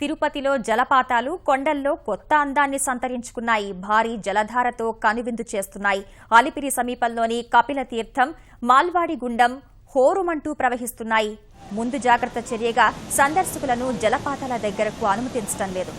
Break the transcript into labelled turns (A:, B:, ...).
A: తిరుపతిలో జలపాతాలు కొండల్లో కొత్త అందాన్ని సంతరించుకున్నాయి. భారీ జలధారతో కనువిందు చేస్తున్నాయి. అలిపిరి సమీపంలోని కపిల తీర్థం మాల్వాడి గుండం హోరుమంటూ ప్రవహిస్తున్నాయి. ముందు జాగ్రత్త చర్యగా సందర్శకులను జలపాతాల దగ్గరకు అనుమతించడం లేదు.